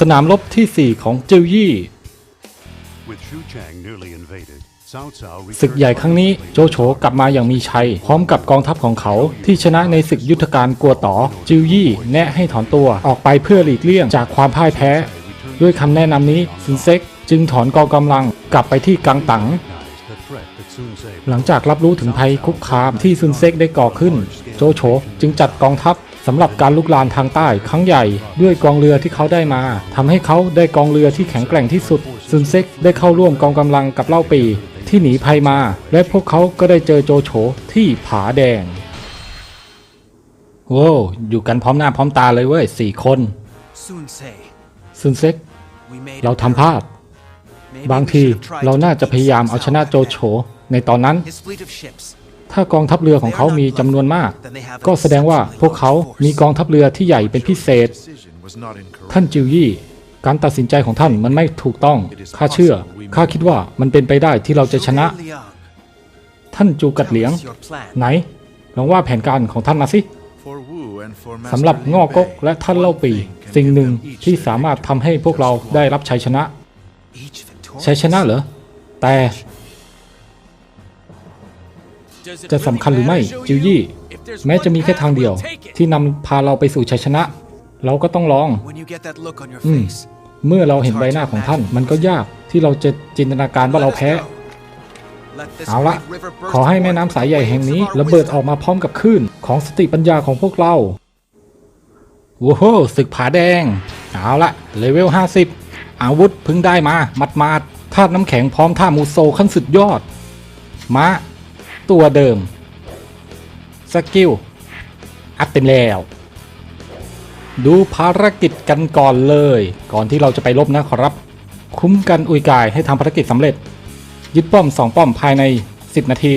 สนามรบที่ 4 ของเจิวยี่ With Shu Chang nearly invaded, Cao Cao ศึกใหญ่ครั้งนี้โจโฉกลับมาอย่างมีชัย พร้อมกับกองทัพของเขา ที่ชนะในศึกยุทธการกัวต่อจิวยี่แนะให้ถอนตัวออกไปเพื่อหลีกเลี่ยงจากความพ่ายแพ้ ด้วยคำแนะนำนี้ซุนเซ็กจึงถอนกองกำลังกลับไปที่กังตัง recognized the threat that Sun Ce หลังจากรับรู้ถึงภัยคุกคามที่ซุนเซ็กได้ก่อขึ้น โจโฉจึงจัดกองทัพ สำหรับการลุกลานทางใต้ครั้งใหญ่ด้วยกองเรือที่เขาได้มาทำให้เขาได้กองเรือที่แข็งแกร่งที่สุด ซุนเซ็กได้เข้าร่วมกองกำลังกับเล่าปีที่หนีภัยมา และพวกเขาก็ได้เจอโจโฉที่ผาแดงโว้วอยู่กันพร้อมหน้าพร้อมตาเลยเว้ยสี่คน Soon say ซุนเซ็ก we made เรา an ทำพลาด Maybe บาง we ที should have tried เรา to น่าจะ beat พยายาม Sun เอาช Cao นะโจโฉในตอนนั้น ถ้ากองทัพเรือของเขามีจำนวนมาก ก็แสดงว่าพวกเขามีกองทัพเรือที่ใหญ่เป็นพิเศษ ท่านจิวยี่ การตัดสินใจของท่านมันไม่ถูกต้อง ข้าเชื่อ ข้าคิดว่ามันเป็นไปได้ที่เราจะชนะ ท่านจูกัดเหลียง ไหน ลองว่าแผนการของท่านมาสิสำหรับงอกกและท่านเล่าปี สิ่งหนึ่งที่สามารถทำให้พวกเราได้รับชัยชนะ ชัยชนะเหรอ แต่ จะสำคัญหรือไม่ จิวยี่ แม้จะมีแค่ทางเดียว ที่นำพาเราไปสู่ชัยชนะ เราก็ต้องลอง When you get that look on your Mm. face, เมื่อเราเห็นใบหน้าของท่าน มันก็ยากที่เราจะจินตนาการว่าเราแพ้ เอาละ ขอให้แม่น้ำสายใหญ่แห่งนี้ระเบิดออกมาพร้อมกับคลื่นของสติปัญญาของพวกเราว้าวศึกผาแดง เอาละเลเวล 50 อาวุธพึ่งได้มา มัดมาดธาตุน้ำแข็งพร้อมท่ามูโซขั้นสุดยอด มา ตัวเดิม สกิล อัพเต็มแล้ว ดูภารกิจกันก่อนเลย ก่อนที่เราจะไปลบนะครับ คุ้มกันอุยกายให้ทำภารกิจสำเร็จ ยึดป้อมสองป้อมภายใน 10 นาที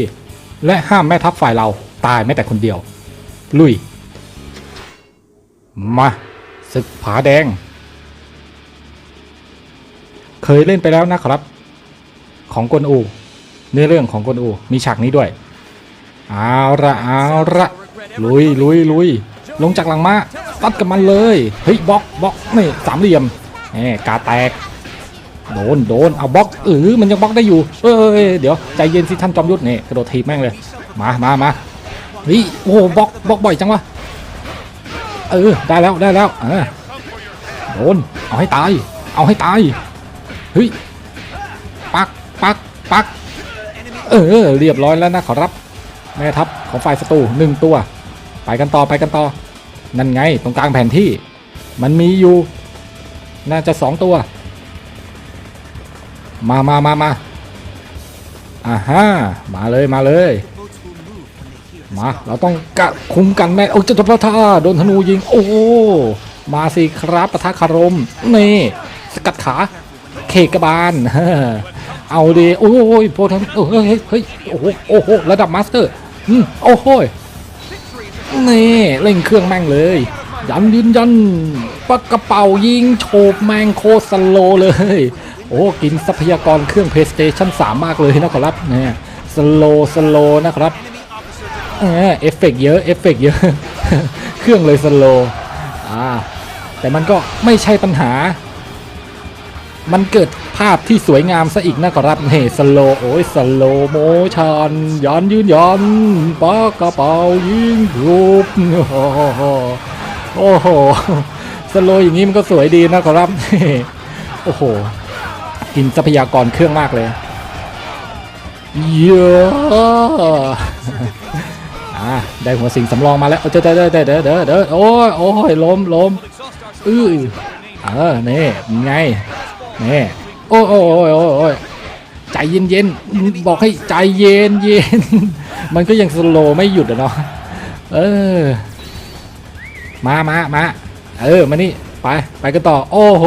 และห้ามแม่ทัพฝ่ายเราตายแม้แต่คนเดียว ลุย มาศึกผาแดง เคยเล่นไปแล้วนะครับ ของกวนอู เนื้อเรื่องของกนอูมีฉากนี้ด้วยเอาละเอาละลุยลุยลุยลงจากหลังมาตัดกับมันเลยเฮ้ยบล็อกบล็อกนี่สามเหลี่ยมแหมกาแตกโดนโดนเอาบล็อกเออมันยังบล็อกได้อยู่เออเดี๋ยวใจเย็นสิท่านจอมยุทธนี่กระโดดทีบแม่งเลยมามามาเฮ้ยโอ้บล็อกบล็อกบ่อยจังวะเออได้แล้วได้แล้วเออโดนเอาให้ตาย เอาให้ตายเฮ้ยปักปักปัก เออเรียบร้อยแล้วนะขอรับแม่ทัพของฝ่ายศัตรูหนึ่งตัว ไปกันต่อไปกันต่อ นั่นไงตรงกลางแผนที่ มันมีอยู่ น่าจะสองตัว มามามามาอ่าฮะมาเลยมาเลย มา เราต้องกะคุมกันแม่โอ้เจะพระท่าโดนธนูยิง โอ้มาสิครับปะทะคารมนี่ สกัดขาเคกบาล เอาดีโอ้ยโพทันเฮ้ยเฮ้ยเฮ้ยโอ้โหโอ้โหระดับมาสเตอร์อืมโอ้โหนี่เร่งเครื่องแม่งเลย ยันยืนยันปักกระเป๋ายิงโฉบแมงโคสโลเลย โอ้กินทรัพยากรเครื่อง PlayStation 3 มากเลยนะครับเนี่ยสโลสโลนะครับเออเอฟเฟกต์เยอะเอฟเฟกต์เยอะ เครื่องเลยสโลอ่าแต่มันก็ไม่ใช่ปัญหา มันเกิดภาพที่สวยงามซะอีกนะครับเฮ้สโลโอ้ยสโลโมชันยันยืนยันปากกระเป๋ายิงรูปโอ้โหโอ้โหสโลอย่างนี้มันก็สวยดีนะครับโอ้โหกินทรัพยากรเครื่องมากเลยเยอะอ่าได้หัวสิงสำรองมาแล้วเด้อเด้อเด้อเด้อเด้อเด้อเด้อโอ้ยโอ้ยล้มล้มอื้อเออนี่ไง นี่โอ้ยโอ้ยโอ้ยโอ้ยโอใจเย็นเย็นๆบอกให้ใจเย็นเย็นมันก็ยังสโลไม่หยุดอะเนาะเออมามามาเออมานี่ไปไปกันต่อ โอ้โห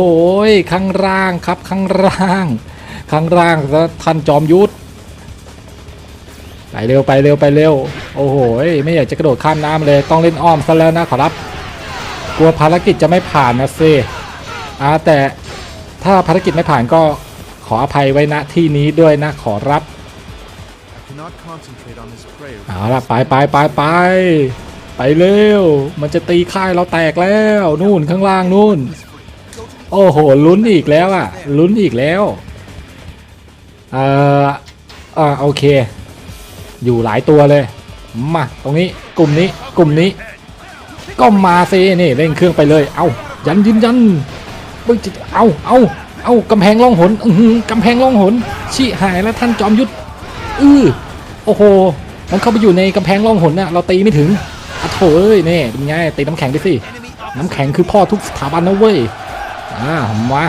ข้างล่างครับข้างล่างข้างล่างท่านจอมยุทธไปเร็วไปเร็วไปเร็ว โอ้โหไม่อยากจะกระโดดข้ามน้ำเลยต้องเล่นอ้อมซะแล้วนะขอรับ กลัวภารกิจจะไม่ผ่านนะเซอ่าแต่ ถ้าภารกิจไม่ผ่านก็ขออภัยไว้ณที่นี้ด้วยนะขอรับ I cannot concentrate on this prey. เอาละไปไปไปไปไปเร็ว มันจะตีค่ายเราแตกแล้ว นู่นข้างล่างนู่น โอ้โหลุ้นอีกแล้วอะลุ้นอีกแล้วเอ่ออ่าโอเค อยู่หลายตัวเลยมาตรงนี้กลุ่มนี้กลุ่มนี้ ก็มาซินี่เร่งเครื่องไปเลย เอายันยืนยัน เฮ้ยจะเอาเอาเอากำแพงล่องหนอือกำแพงล่องหนชี้หายแล้วท่านจอมยุทธอือโอ้โห มันเข้าไปอยู่ในกำแพงล่องหนน่ะเราตีไม่ถึงอะโถเอ้ยนี่เป็นไงตีน้ำแข็งไปสิน้ำแข็งคือพ่อทุกสถาบันนะเว้ยอ่ามา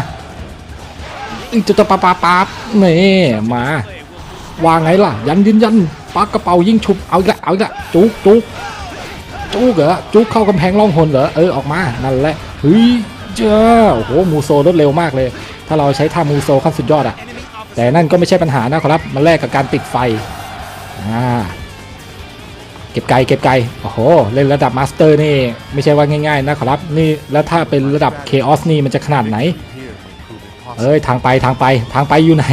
อีจะจะปาปาปาบนี่มาว่าไงล่ะ ยันยืนยันปากกระเป๋ายิ่งฉุบเอาละเอาละจุกจุกจุกเหรอจุกเข้ากำแพงล่องหนเหรอเออออกมานั่นแหละเฮ้ย เจ้าโอ้โหมูโซรวดเร็วมากเลย ถ้าเราใช้ท่ามูโซขั้นสุดยอดอะแต่นั่นก็ไม่ใช่ปัญหานะครับมันแลกกับการติดไฟอ่าเก็บไกลเก็บไกลโอ้โห เล่นระดับมาสเตอร์นี่ ไม่ใช่ว่าง่ายๆนะครับ นี่แล้วถ้าเป็นระดับเคออสนี่มันจะขนาดไหน เอ้ย ทางไปทางไปทางไปอยู่ไหน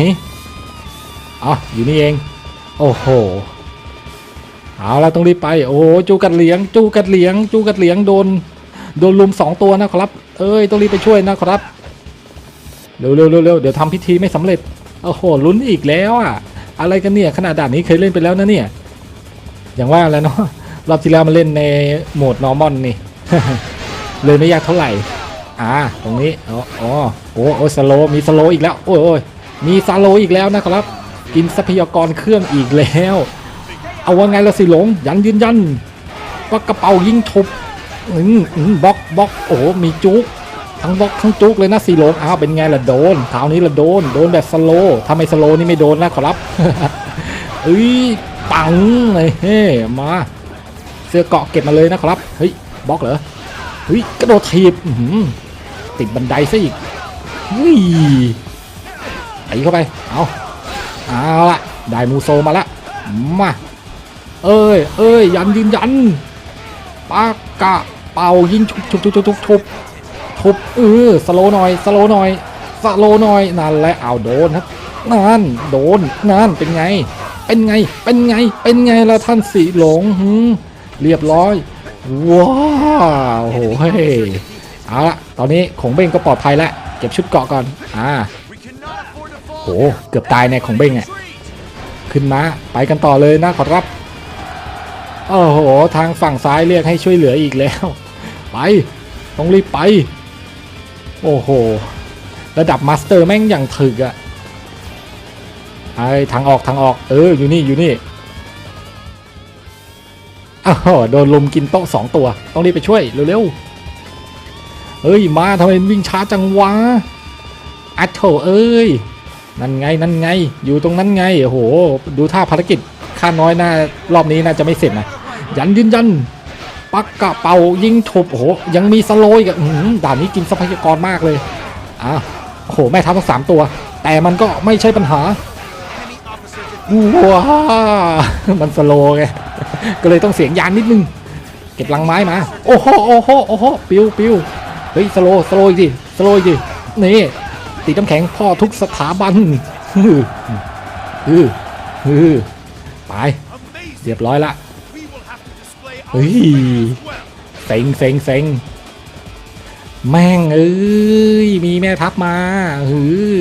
อ๋ออยู่นี่เอง โอ้โห เอาละต้องรีบไป โอ้จูกัดเหลียง จูกัดเหลียง จูกัดเหลียงโดน โดนลุมสองตัวนะครับ เอ้ยต้องรีบไปช่วยนะครับ เร็วเร็วเร็วเดี๋ยวทำพิธีไม่สำเร็จโอ้โหลุ้นอีกแล้วอะ อะไรกันเนี่ยขนาดด่านนี้เคยเล่นไปแล้วนะเนี่ย อย่างว่าแล้วเนาะรอบที่แล้วมาเล่นในโหมด normal นี่เลยไม่ยากเท่าไหร่ อ่า ตรงนี้อ๋ออโอ้โอ้สโลมีสโลอีกแล้ว โอ้ยโอ้ยมีสโลอีกแล้วนะครับ กินทรัพยากรเครื่องอีกแล้ว เอาว่าไงละสิหลง ยันยืนยันปากกระเป๋ายิงทุบ อืมอืมบล็อกบล็อกโอ้โหมีจุกทั้งบล็อกทั้งจุกเลยนะสีหลงอ้าวเป็นไงล่ะโดนครานี้ละโดน โดนแบบสโลว์ถ้าไม่สโลว์นี่ไม่โดนนะขอรับเอ้ยปังเลยเฮ้มาเสื้อเกาะเก็บมาเลยนะครับเฮ้ยบล็อกเหรอเฮ้ยกระโดดถีบติดบันไดซะอีกเฮ้ยตีเข้าไปเอาเอาละได้มูโซมาละมาเอ้ยเอ้ยยันยืนยันปากกะ เป่ายิงชุบชุบชุบชุบชุบชุบเออสโลหน่อยสโลหน่อยสโลหน่อยนั่นแหละเอาโดนครับนั่นโดนนั่นเป็นไง เป็นไงเป็นไงเป็นไงละท่านสีหลงหืมเรียบร้อยว้าวโหเฮ้ยเอาละตอนนี้ของเบ้งก็ปลอดภัยแล้วเก็บชุดเกาะก่อนอ่าโหเกือบตายในของเบ้งอะขึ้นมาไปกันต่อเลยนะขอรับ โอ้โห ทางฝั่งซ้ายเรียกให้ช่วยเหลืออีกแล้ว ไป ต้องรีบไป โอ้โห ระดับมาสเตอร์แม่งอย่างถึกอะไอทางออกทางออก เออ อยู่นี่อยู่นี่อ้าวโดนลมกินโต๊ะสองตัว ต้องรีบไปช่วยเร็วๆ เฮ้ย มาทำไมวิ่งช้าจังวะ อัดโถเอ้ย นั่นไงนั่นไง อยู่ตรงนั้นไง โอ้โห ดูท่าภารกิจข้าน้อยน่ารอบนี้น่าจะไม่เสร็จนะ ยันยืนยันปักกระเป๋ายิงถูกโอ้โหยังมีสโลยกับด่านนี้กินทรัพยากรมากเลยอ้าโอ้โหแม่ทัพทั้งสามตัว แต่มันก็ไม่ใช่ปัญหาว้ามันสโลว์ไงก็เลยต้องเสียงยานนิดนึง เก็บลังไม้มา โอ้โหโอ้โหโอ้โหปิวปิวเฮ้ยสโลว์สโลว์อีกดิสโลว์อีกดินี่ตีน้ำแข็งพ่อทุกสถาบันฮือฮือฮือไปเรียบร้อยละ เฮ้ยเซ็งเซ็งเซ็งแม่งเอ้ยมีแม่ทัพมาฮือ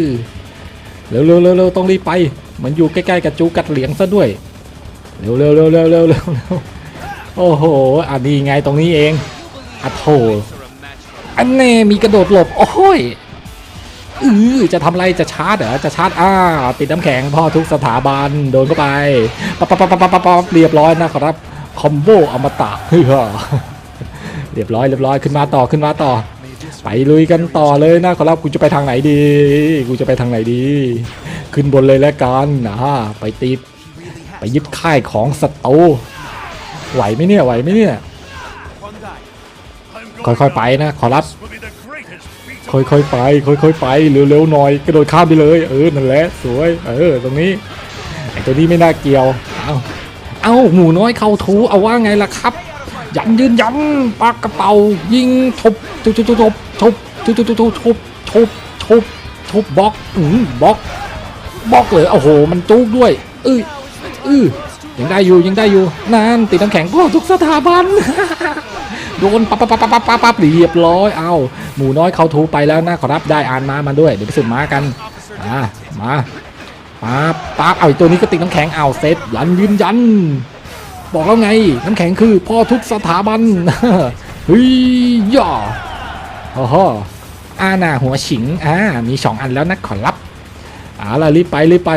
เร็วเร็วเร็วเร็วต้องรีบไป มันอยู่ใกล้ๆกับจูกัดเหลียงซะด้วย เร็วเร็วเร็วเร็วเร็วเร็วเร็วโอ้โหอันนี้ไงตรงนี้เองอะโถอันแน่มีกระโดดหลบโอ้ยอือจะทำไรจะชาร์จเหรอจะชาร์จอ้าวติดน้ำแข็งพ่อทุกสถาบันโดนเข้าไปปะปั๊บปั๊บปั๊บปั๊บปั๊บเรียบร้อยนะครับ คอมโบอมตะเฮ้ยเรียบร้อยเรียบร้อยขึ้นมาต่อขึ้นมาต่อ ไปลุยกันต่อเลยนะขอรับกูจะไปทางไหนดี กูจะไปทางไหนดี ขึ้นบนเลยแล้วกันนะไปตีไปยึดค่ายของศัตรูไหวไหมเนี่ยไหวไหมเนี่ยค่อยๆไปนะขอรับค่อยๆไปค่อยๆไปเร็วๆหน่อยกระโดดข้ามไปเลย เออนั่นแหละสวย เออตรงนี้ไอตัวนี้ไม่น่าเกี่ยวเอา เอาหมูน้อยเข้าทูเอาว่าไงล่ะครับยันยืนยันปากกระเป๋ายิงทุบทุบทุบทุบทุบทุบทุบทุบทุบทุบทุบทุบทุบบล็อกอืมบล็อกบล็อกเลยโอ้โห มันจุกด้วยเอ้ยเออยังได้อยู่ยังได้อยู่นานติดน้ำแข็งพ่อทุกสถาบันโดนปั๊บปั๊บปั๊บปั๊บปั๊บปั๊บเรียบร้อยเอาหมูน้อยเขาทูไปแล้วนะขอรับได้อ่านมามาด้วยเดี๋ยวไปสุดม้ากันอ่ามา ปั๊บปั๊บเอาตัวนี้ก็ติดน้ำแข็งเอาเซตยันยืนยัน บอกแล้วไง น้ำแข็งคือพ่อทุกสถาบันเฮ้ยย่อโอ้โหอาหน้าหัวฉิงอ่ามีสองอันแล้วนะขอรับเอ่าล่ะรีบไปรีบไป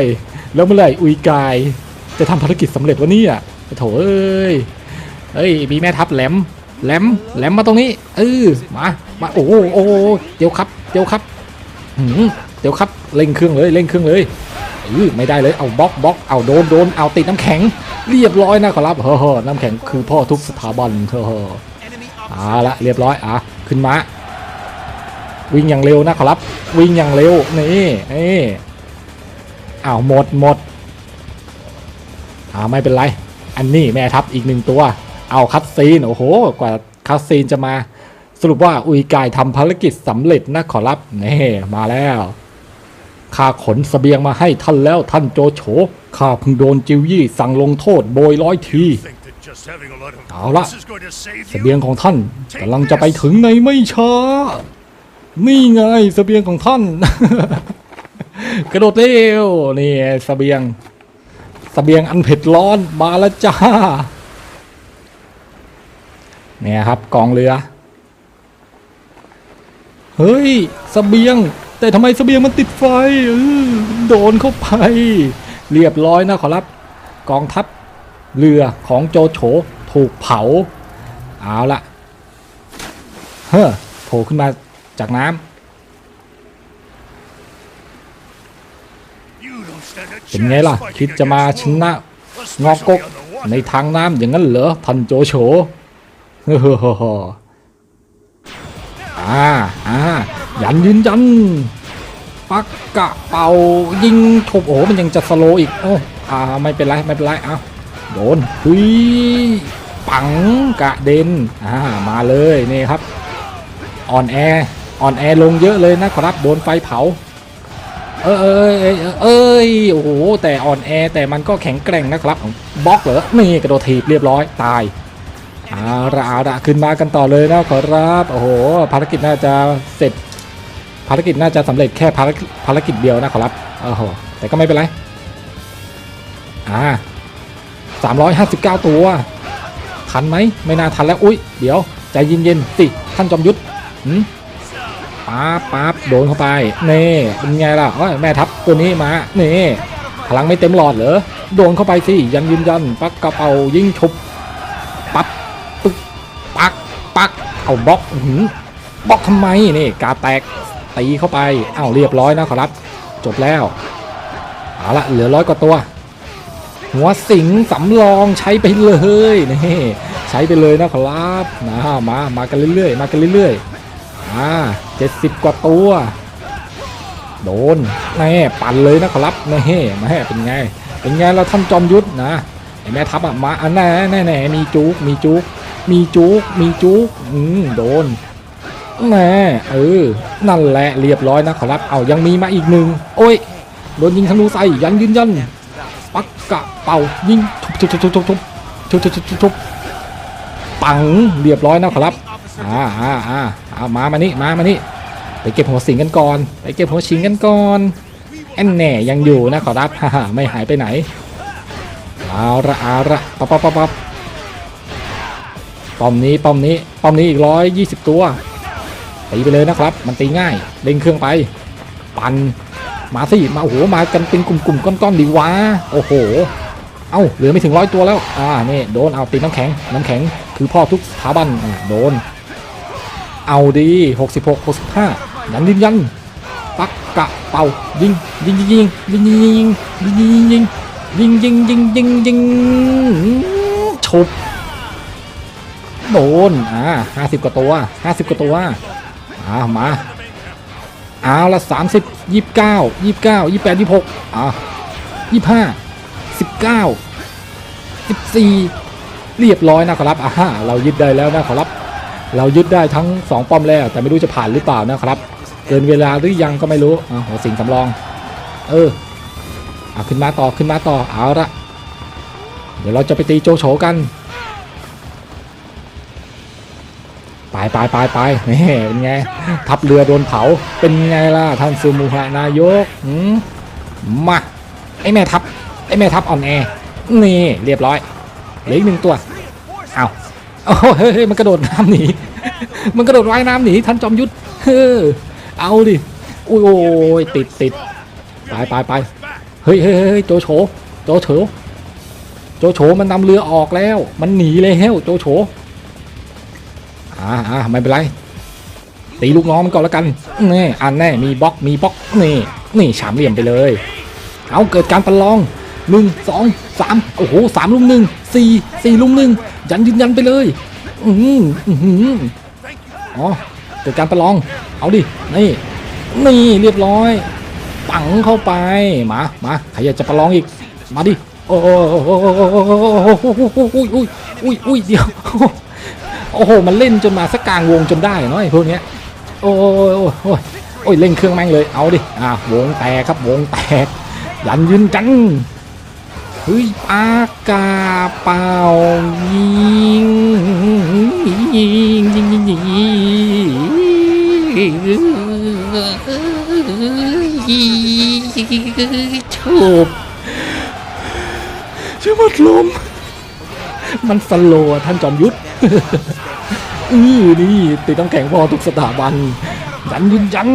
แล้วเมื่อไหร่อุยกาย จะทำภารกิจสำเร็จวะเนี่ยโถเอ้ยเอ้ยมีแม่ทัพแหลมแหลมแหลมมาตรงนี้เออมามาโอ้โอ้เดี๋ยวครับเดี๋ยวครับหืมเดี๋ยวครับเร่งเครื่องเลยเร่งเครื่องเลย ออไม่ได้เลยเอาบล็อกบล็อกเอาโดนโดนเอาติดน้ำแข็ง เรียบร้อยนะขอรับเฮ้อน้ำแข็งคือพ่อทุกสถาบันเฮ้ออาละเรียบร้อยอะขึ้นมาวิ่งอย่างเร็วนะขอรับ วิ่งอย่างเร็วนี่นี่อ้าวหมดหมดอ่าไม่เป็นไร อันนี้แม่ทัพอีกหนึ่งตัว เอาคัดซีนโอ้โห กว่าคัดซีนจะมา สรุปว่าอุยกายทำภารกิจสำเร็จนะขอรับนี่มาแล้ว ข้าขนสเสบียงมาให้ท่านแล้วท่านโจโฉ ข้าเพิ่งโดนจิวยี่สั่งลงโทษโบยร้อยที เอาละ boots is going to save เสบียงของท่านกำลังจะไปถึงในไม่ช้า นี่ไงสเสบียงของท่าน กระโดดเร็วนี่สเสบียงสเสบียงอันเผ็ดร้อนมาแล้วจ้า เนี่ยครับกองเรือ เฮ้ยสเสบียง แต่ทำไมเสบียงมันติดไฟโดนเข้าไป เรียบร้อยนะขอรับ กองทัพเรือของโจโฉถูกเผา เอาละเฮ้อโผล่ขึ้นมาจากน้ำเป็นไงล่ะ คิดจะมาชนะงอกกในทางน้ำอย่างนั้นเหรอทันโจโฉเฮ้อเฮ้อเฮ้อเฮ้ออ่าอ่า ยันยืนยันปักกะเป่ายิงถูกโอ้มันยังจะสโลอีกโอ้อ่าไม่เป็นไรไม่เป็นไรเอาโดนหุยปังกะเด็นอ่ามาเลยนี่ครับอ่อนแออ่อนแอลงเยอะเลยนะครับโดนไฟเผาเอยเอยเอยเออยโอ้โหแต่อ่อนแอแต่มันก็แข็งแกร่งนะครับบล็อกเหรอนี่กระโดดถีบเรียบร้อยตายอาละเอาละขึ้นมากันต่อเลยนะขอรับโอ้โหภารกิจน่าจะเสร็จ ภารกิจน่าจะสำเร็จแค่ภารกิจภารกิจเดียวนะขอรับโอ้โหแต่ก็ไม่เป็นไร อ่าสามร้อยห้าสิบเก้าตัว ทันไหม ไม่น่าทันแล้ว อุ้ย เดี๋ยว ใจเย็นๆสิท่านจอมยุทธหืมป๊าป๊าโดนเข้าไปนี่เป็นไงล่ะโอ้ยแม่ทัพตัวนี้มานี่พลังไม่เต็มหลอดเหรอ โดนเข้าไปสิ ยันยืนยัน ปักกระเป๋ายิงชุบ ปั๊บปึ๊กปัก ปัก เอาบล็อกอื้อหือบล็อกทำไม นี่ กาแตก ตีเข้าไปเอ้าเรียบร้อยนะขอรับ จบแล้วเอาละเหลือร้อยกว่าตัว หัวสิงสำรองใช้ไปเลยนี่ใช้ไปเลยนะขอรับนะมามากันเรื่อยๆ มากันเรื่อยๆอ่าเจ็ดสิบกว่าตัวโดนแน่ปั่นเลยนะขอรับแน่แม่เป็นไง เป็นไงเราท่านจอมยุทธนะไอแม่ทัพอะมาอันแน่แน่แน่มีจุกมีจุกมีจุกมีจุกอืมโดน แน่เออ นั่นแหละเรียบร้อยนะขอรับ เอายังมีมาอีกหนึ่ง โอ้ย โดนยิงธนูใส่ยันยืนยัน ปักกะเป่ายิงทุบทุบทุบทุบทุบทุบทุบทุบทุบทุบปังเรียบร้อยนะขอรับอ่าอ่าอ่าเอามามานี่มามานี่ไปเก็บหัวสิงกันก่อน ไปเก็บหัวชิงกันก่อนแอนแหน่ยังอยู่นะขอรับฮ่าฮ่าไม่หายไปไหนเอาละอาละปั๊บปั๊บปั๊บปั๊บป้อมนี้ป้อมนี้ป้อมนี้อีกร้อยยี่สิบตัว ตีไปเลยนะครับ มันตีง่ายเล่งเครื่องไป ปันมาสิมาโอ้โหมากันเป็นกลุ่มๆก้อนๆดีวะโอ้โห เอ้าเหลือไม่ถึงร้อยตัวแล้วอ่านี่โดนเอาตีน้ำแข็งน้ำแข็งคือพ่อทุกสถาบันอ่าโดน เอาดีหกสิบหกหกสิบห้ายันยินยันปักกะเป่ายิงยิงยิงยิงยิงยิงยิงยิงยิงยิงยิงยิงยิงยิงฉุบโดนอ่าห้าสิบกว่าตัวห้าสิบกว่าตัว อ่ามาเอาละสามสิบยี่สิบเก้ายี่สิบเก้ายี่สิบแปดยี่สิบหกอ่ายี่สิบห้าสิบเก้าสิบสี่เรียบร้อยนะครับอ่าฮะเรายึดได้แล้วนะครับ เรายึดได้ทั้งสองป้อมแล้วแต่ไม่รู้จะผ่านหรือเปล่านะครับ เกินเวลาหรือยังก็ไม่รู้อ่าหัวสิงสำรอง เออเอาขึ้นมาต่อขึ้นมาต่อเอาละเดี๋ยวเราจะไปตีโจโฉกัน ไปไปไปไปนี่เป็นไง ทัพเรือโดนเผา เป็นไงล่ะท่านซูมูฮะนายกมา ไอแม่ทัพไอแม่ทัพอ่อนแอ นี่ เรียบร้อย เหลืออีกหนึ่งตัว เอาโอ้เฮ้ยมันกระโดดน้ำหนี มันกระโดดว่ายน้ำหนีท่านจอมยุทธเฮ้อเอาดิอุ้ยโอ้ยติดติดไปไปไปเฮ้ยเฮ้ยเฮ้ยโจโฉโจโฉโจโฉมันนำเรือออกแล้ว มันหนีแล้วโจโฉ อ่าอ่าไม่เป็นไร ตีลูกน้องมันก่อนแล้วกันนี่อันแน่มีบล็อกมีบล็อกนี่นี่ฉามเหลี่ยมไปเลย เอาเกิดการประลองหนึ่งสองสามโอ้โหสามลุมหนึ่งสี่สี่ลุมหนึ่งยันยืนยันไปเลยอืออืออ๋อเกิดการประลอง เอาดินี่นี่เรียบร้อย ปังเข้าไปมามาใครอยากจะประลองอีกมาดิโอ้โหโอ้โหโอ้โหโอ้โหอุ้ยอุ้ยอุ้ยเดี๋ยวโอ้โห โอ้โห มันเล่นจนมาสักกลางวงจนได้เนาะไอ้พวกเนี้ย โอ้ยโอ้ยโอ้ยโอ้ยเล่นเครื่องแม่งเลย เอาดิ อ่าวงแตกครับวงแตก ยันยืนจังเฮ้ยปากาเป่ายิงยิงยิงยิงยิงชูบชื่อมัดลม มันสโลท่านจอมยุทธ อือนี่ติดต้องแข่งพอทุกสถาบันยันยืนยัน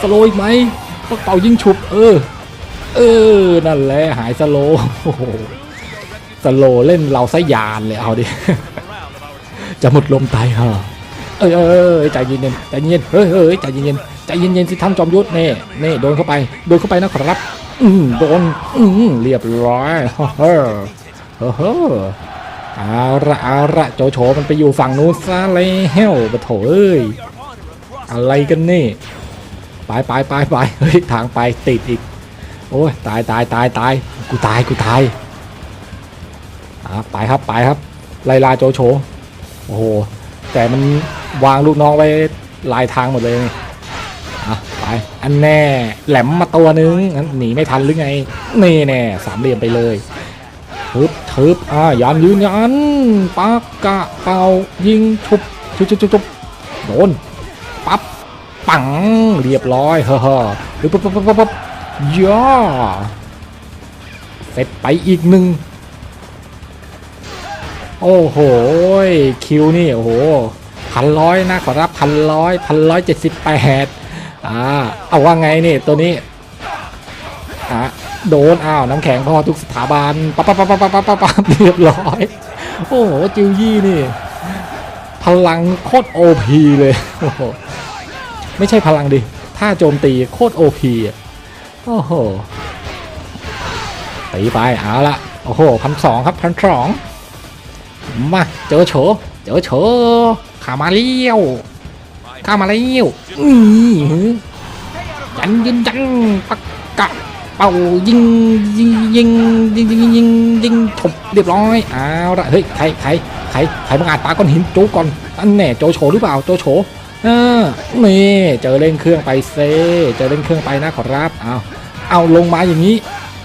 สโลอีกไหมก็เป่ายิงฉุบ เออ เออ นั่นแหละหายสโลโอ้โหสโลเล่นเราซะยานเลยเอาดิ จะหมดลมตายฮะเอ้ยเอ้ยเอ้ยใจเย็นๆใจเย็นเฮ้ยเฮ้ยใจเย็นๆใจเย็นๆสิท่านจอมยุทธเน่เน่โดนเข้าไปโดนเข้าไปนะครับ อืมโดน อืมเรียบร้อยเฮ้อเฮ้อ อเอาละเอาละโจโฉมันไปอยู่ฝั่งนู้นซะแล้วปะโถเอ้ยอะไรกันนี่ไปไปไปไปเฮ้ยทางไปติดอีก โอ้ยตายตายตายตายกูตายกูตายอ่าไปครับไปครับ ไลลาโจโฉโอ้โหแต่มันวางลูกน้องไว้ลายทางหมดเลยนี่อะไปอันแน่แหลมมาตัวนึงงั้นหนีไม่ทันหรือไงนี่แน่สามเหลี่ยมไปเลย ทึบทึบอ่ายันยืนยันปากกะเป่ายิงชุบชุบชุบชุบชบโดนปั๊บปังเรียบร้อยเฮ้อเฮ้อปึ๊บปึ๊บปึ๊บปึ๊บปึ๊บย่าเสร็จไปอีกหนึ่งโอ้โหคิวนี่โอ้โหพันร้อยนะขอรับพันร้อยพันร้อยเจ็ดสิบแปดอ่าเอาว่าไงนี่ตัวนี้อะ โดนอ้าวน้ำแข็งพอทุกสถาบันปั๊บปั๊บปั๊บปั๊บปั๊บปั๊บปั๊บเรียบร้อย โอ้โหจิวยี่นี่ พลังโคตรโอพีเลยโอ้โหไม่ใช่พลังดิถ้าโจมตีโคตรโอพีอะโอ้โหตีไปเอาละโอ้โหพันสองครับพันสองมาเจอโฉเจอโฉขามาเลี้ยวข้ามาเลี้ยวนี่ยันยินยันปักกะ เป่ายิงยิงยิงยิงยิงยิงยิงถบเรียบร้อยเอาละเฮ้ยใครใครใครใครบังอาจปาก้อนหินจูก่อนอันแน่โจโฉหรือเปล่าโจโฉอ่านี่เจอเล่นเครื่องไปเซเจอเล่นเครื่องไปนะขอรับเอาเอาลงมาอย่างนี้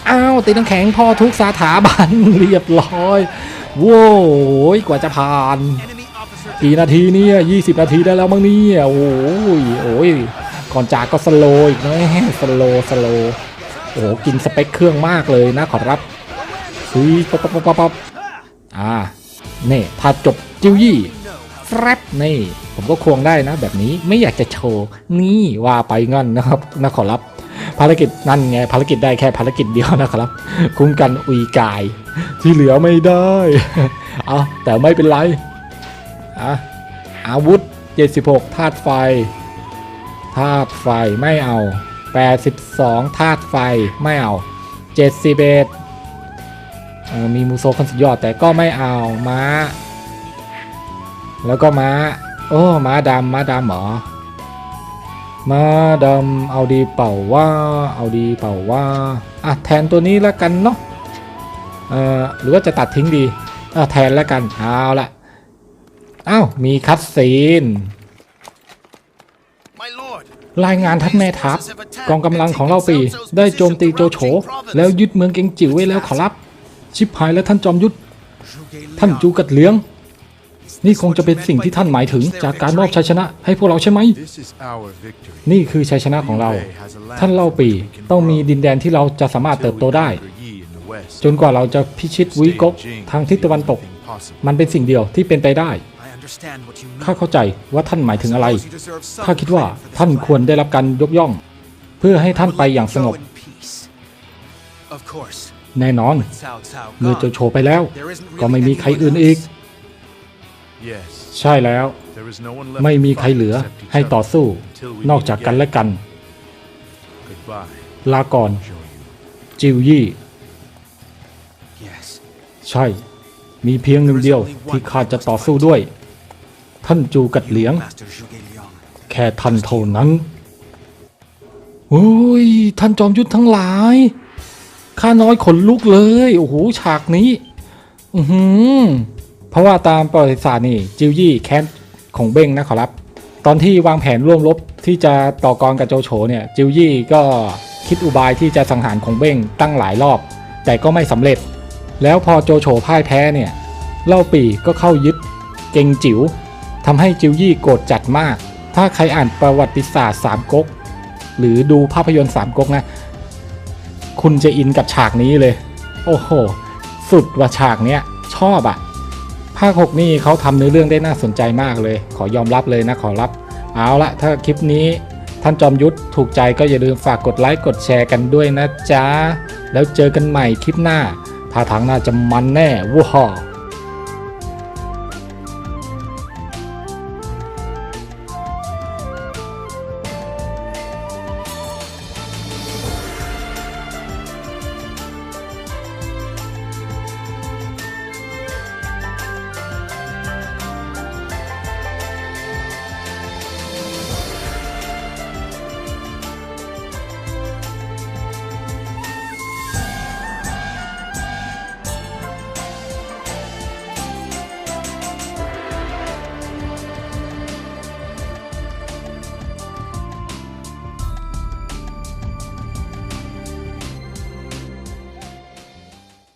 อ้าวตีน้ำแข็งพ่อทุกสถาบันเรียบร้อยโว้ยกว่าจะผ่านกี่นาทีเนี่ยยี่สิบนาทีได้แล้วมั้งเนี่ยโอ้ยโอ้ยก่อนจากก็สโลอีกนะสโลสโล โอ้โหกินสเปคเครื่องมากเลยนะขอรับซุยปั๊บปั๊บปั๊บปั๊บปั๊บอ่านี่ถ้าจบจิวยี่แฟบนี่ ผมก็ควงได้นะ แบบนี้ไม่อยากจะโชว์นี่ว่าไปงั้นนะครับนะขอรับภารกิจนั่นไงภารกิจได้แค่ภารกิจเดียวนะครับ คุ้มกันอุยกาย ที่เหลือไม่ได้ เอาแต่ไม่เป็นไรอะอาวุธ 76ธาตุไฟธาตุไฟไม่เอา 82ธาตุไฟไม่เอา71เออมีมูโซคนสุดยอดแต่ก็ไม่เอาม้า แล้วก็ม้า โอ้ ม้าดำม้าดำหรอ ม้าดำเอาดีเป่าว่า เอาดีเป่าว่า อะ แทนตัวนี้แล้วกันเนาะเอ่อหรือว่าจะตัดทิ้งดีเออแทนแล้วกัน เอาละอ้าว มีคัดซีน รายงานท่านแม่ทัพกองกำลังของเราปี ได้โจมตีโจโฉแล้วยึดเมืองเกงจิ๋วไว้แล้วขอรับ ชิบหายแล้วท่านจอมยุทธท่านจูกัดเหลือง นี่คงจะเป็นสิ่งที่ท่านหมายถึงจากการมอบชัยชนะให้พวกเราใช่ไหม นี่คือชัยชนะของเรา ท่านเล่าปีต้องมีดินแดนที่เราจะสามารถเติบโตได้ จนกว่าเราจะพิชิตวิกกทางทิศตะวันตก มันเป็นสิ่งเดียวที่เป็นไปได้ I understand what you mean. ข้าเข้าใจว่าท่านหมายถึงอะไร Suppose you deserve some ข้าคิดว่า credit for this ท่าน fight. ควรได้รับการยกย่อง เพื่อให้ท่านไปอย่างสงบ Go in peace. Of course, แน่นอน Cao Cao เมื่อ gone. โจโฉไปแล้ว There isn't really ก็ไม่มีใคร anyone อื่นอีก else. Yes. ใช่แล้ว There is no one left ไม่มี to ใคร fight เหลือ except each ให้ต่อ other สู้ until we นอก meet จากกัน again. และกัน Goodbye. ลาก่อน Show you. จิวยี่ Yes. ใช่ มีเพียงหนึ่งเดียวที่ข้าจะต่อสู้ด้วย ท่านจูกัดเหลียง Master Zhuge Liang. แค่ท่านเท่านั้นโอ้ยท่านจอมยุทธทั้งหลายข้าน้อยขนลุกเลย โอ้โหฉากนี้ อือหือเพราะว่าตามประวัติศาสตร์นี่ จิวยี่แค้นของเบ้งนะขอรับ ตอนที่วางแผนร่วมรบที่จะต่อกรกับโจโฉเนี่ย จิวยี่ก็คิดอุบายที่จะสังหารของเบ้งตั้งหลายรอบ แต่ก็ไม่สำเร็จ แล้วพอโจโฉพ่ายแพ้เนี่ย เล่าปีก็เข้ายึดเกงจิ๋ว ทำให้จิวยี่โกรธจัดมาก ถ้าใครอ่านประวัติศาสตร์สามก๊ก หรือดูภาพยนตร์สามก๊กนะ คุณจะอินกับฉากนี้เลย โอ้โห สุดว่าฉากเนี้ยชอบอะภาค6นี่เขาทำเนื้อเรื่องได้น่าสนใจมากเลย ขอยอมรับเลยนะขอรับ เอาละถ้าคลิปนี้ท่านจอมยุทธถูกใจก็อย่าลืมฝากกดไลค์กดแชร์กันด้วยนะจ๊ะ แล้วเจอกันใหม่คลิปหน้าท่าทางน่าจะมันแน่ว้าว